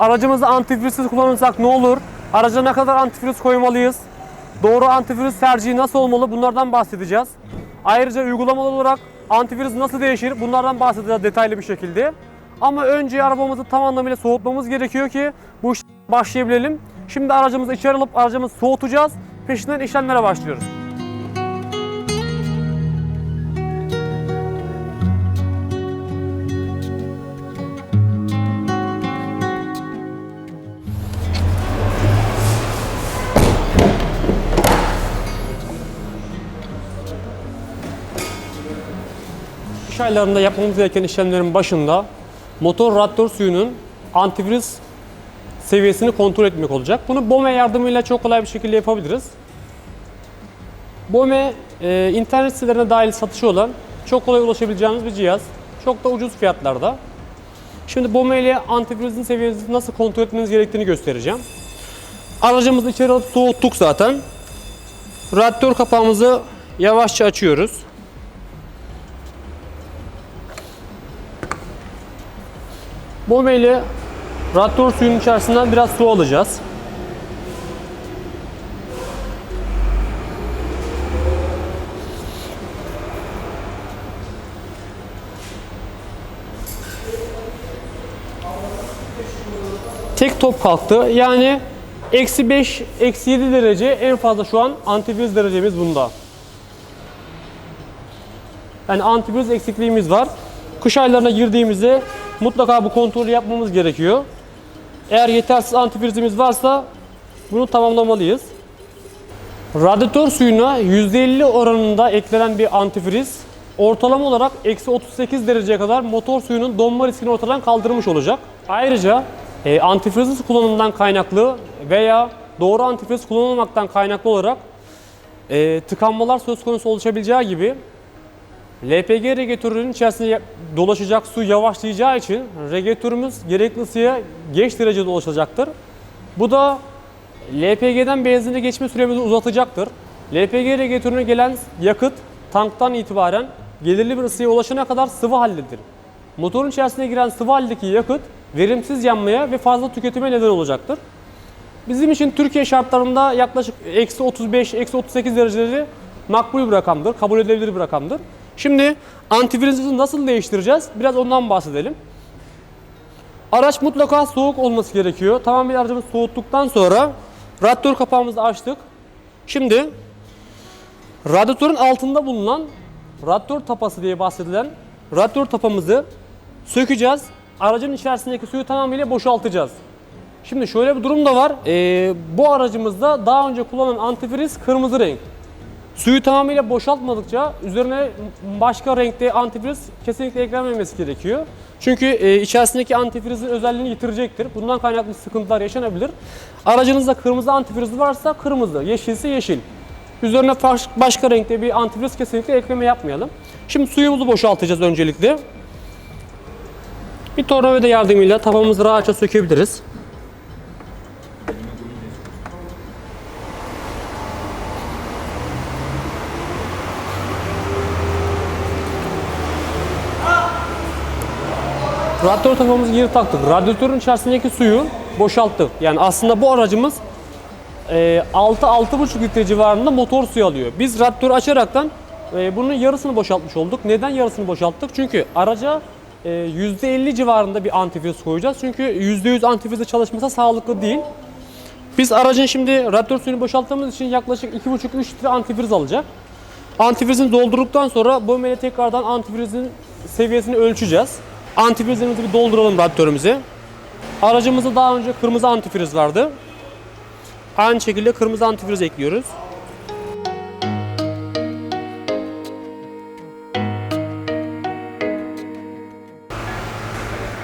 Aracımızı antifrizsiz kullanırsak ne olur? Araca ne kadar antifriz koymalıyız? Doğru antifriz tercihi nasıl olmalı? Bunlardan bahsedeceğiz. Ayrıca uygulamalı olarak antifriz nasıl değişir? Bunlardan bahsedeceğiz detaylı bir şekilde. Ama önce arabamızı tam anlamıyla soğutmamız gerekiyor ki bu iş başlayabilelim. Şimdi aracımızı içeri alıp aracımızı soğutacağız. Peşinden işlemlere başlıyoruz. Kış aylarında yapmamız gereken işlemlerin başında motor radyatör suyunun antifriz seviyesini kontrol etmek olacak. Bunu BOME yardımıyla çok kolay bir şekilde yapabiliriz. BOME e, internet sitelerine dahil satışı olan çok kolay ulaşabileceğiniz bir cihaz. Çok da ucuz fiyatlarda. Şimdi BOME ile antifrizin seviyesini nasıl kontrol etmeniz gerektiğini göstereceğim. Aracımızı içeri alıp soğuttuk zaten. Radyatör kapağımızı yavaşça açıyoruz. Bombe ile radyatör suyunun içerisinden biraz su alacağız. Tek top kalktı. Yani eksi 5, eksi 7 derece en fazla şu an antifriz derecemiz bunda. Yani antifriz eksikliğimiz var. Kış aylarına girdiğimizde mutlaka bu kontrolü yapmamız gerekiyor. Eğer yetersiz antifrizimiz varsa bunu tamamlamalıyız. Radyatör suyuna %50 oranında eklenen bir antifriz ortalama olarak eksi 38 dereceye kadar motor suyunun donma riskini ortadan kaldırmış olacak. Ayrıca e, antifriz kullanımından kaynaklı veya doğru antifriz kullanılmaktan kaynaklı olarak e, tıkanmalar söz konusu oluşabileceği gibi LPG regülatörünün içerisinde dolaşacak su yavaşlayacağı için regülatörümüz gerekli ısıya geç derecede ulaşacaktır. Bu da LPG'den benzine geçme süremizi uzatacaktır. LPG regülatörüne gelen yakıt tanktan itibaren belirli bir ısıya ulaşana kadar sıvı haldedir. Motorun içerisine giren sıvı haldeki yakıt verimsiz yanmaya ve fazla tüketime neden olacaktır. Bizim için Türkiye şartlarında yaklaşık eksi 35, eksi 38 dereceleri makbul bir rakamdır, kabul edilebilir bir rakamdır. Şimdi antifrizimizi nasıl değiştireceğiz? Biraz ondan bahsedelim. Araç mutlaka soğuk olması gerekiyor. Tamamıyla aracımızı soğuttuktan sonra radyatör kapağımızı açtık. Şimdi radyatörün altında bulunan radyatör tapası diye bahsedilen radyatör tapamızı sökeceğiz. Aracın içerisindeki suyu tamamıyla boşaltacağız. Şimdi şöyle bir durum da var. Ee, bu aracımızda daha önce kullanılan antifriz kırmızı renk. Suyu tamamıyla boşaltmadıkça üzerine başka renkte antifriz kesinlikle eklenmemesi gerekiyor. Çünkü e, içerisindeki antifrizin özelliğini yitirecektir. Bundan kaynaklı sıkıntılar yaşanabilir. Aracınızda kırmızı antifriz varsa kırmızı, yeşilse yeşil. Üzerine baş- başka renkte bir antifriz kesinlikle ekleme yapmayalım. Şimdi suyumuzu boşaltacağız öncelikle. Bir tornavida yardımıyla tavamızı rahatça sökebiliriz. Radyatör tapamızı geri taktık. Radyatörün içerisindeki suyu boşalttık. Yani aslında bu aracımız e, 6-6,5 litre civarında motor suyu alıyor. Biz radyatörü açaraktan e, bunun yarısını boşaltmış olduk. Neden yarısını boşalttık? Çünkü araca e, %50 civarında bir antifriz koyacağız. Çünkü %100 antifrizle çalışması sağlıklı değil. Biz aracın şimdi radyatör suyunu boşalttığımız için yaklaşık 2,5-3 litre antifriz alacak. Antifrizini doldurduktan sonra bu tekrardan antifrizin seviyesini ölçeceğiz. Antifrizimizi bir dolduralım radyatörümüze. Aracımızda daha önce kırmızı antifriz vardı. Aynı şekilde kırmızı antifriz ekliyoruz.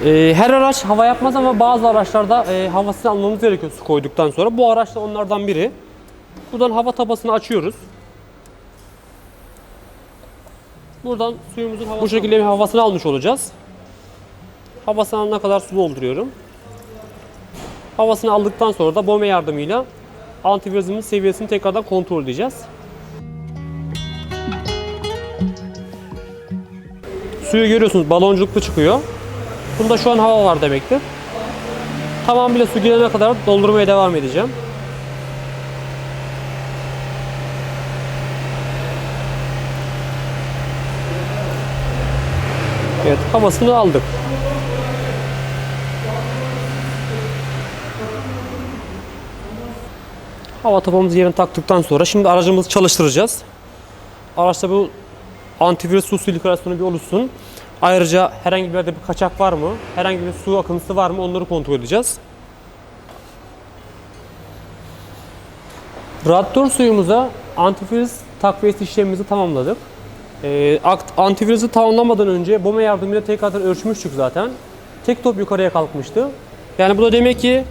Ee, her araç hava yapmaz ama bazı araçlarda e, havasını almamız gerekiyor su koyduktan sonra. Bu araç da onlardan biri. Buradan hava tabasını açıyoruz. Buradan suyumuzun havasını bu şekilde bir havasını almış olacağız. Havasını alana kadar su dolduruyorum. Havasını aldıktan sonra da bombe yardımıyla antifrizimizin seviyesini tekrardan kontrol edeceğiz. Suyu görüyorsunuz baloncuklu çıkıyor. Bunda şu an hava var demektir. Tamamıyla su gelene kadar doldurmaya devam edeceğim. Evet, havasını aldık. Hava tapamızı yerine taktıktan sonra şimdi aracımızı çalıştıracağız. Araçta bu antivirüs su silikasyonu bir oluşsun. Ayrıca herhangi bir yerde bir kaçak var mı? Herhangi bir su akıntısı var mı? Onları kontrol edeceğiz. Radyatör suyumuza antivirüs takviyesi işlemimizi tamamladık. Ee, akt- antivirüsü tamamlamadan önce BOME yardımıyla tekrar ölçmüştük zaten. Tek top yukarıya kalkmıştı. Yani bu da demek ki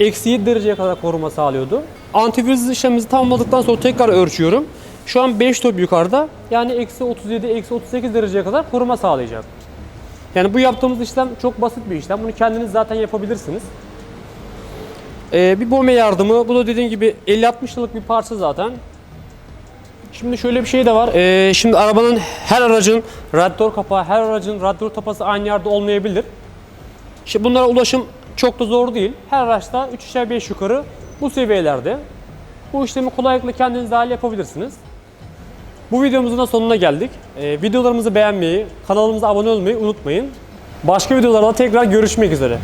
eksi 7 dereceye kadar koruma sağlıyordu. Antivirüs işlemimizi tamamladıktan sonra tekrar ölçüyorum. Şu an 5 top yukarıda. Yani eksi 37, eksi 38 dereceye kadar koruma sağlayacak. Yani bu yaptığımız işlem çok basit bir işlem. Bunu kendiniz zaten yapabilirsiniz. Ee, bir BOME yardımı. Bu da dediğim gibi 50-60 yıllık bir parça zaten. Şimdi şöyle bir şey de var. Ee, şimdi arabanın her aracın radyatör kapağı, her aracın radyatör tapası aynı yerde olmayabilir. Şimdi bunlara ulaşım çok da zor değil. Her araçta 3 aşağı 5 yukarı bu seviyelerde. Bu işlemi kolaylıkla kendiniz dahil yapabilirsiniz. Bu videomuzun da sonuna geldik. Ee, videolarımızı beğenmeyi, kanalımıza abone olmayı unutmayın. Başka videolarda tekrar görüşmek üzere.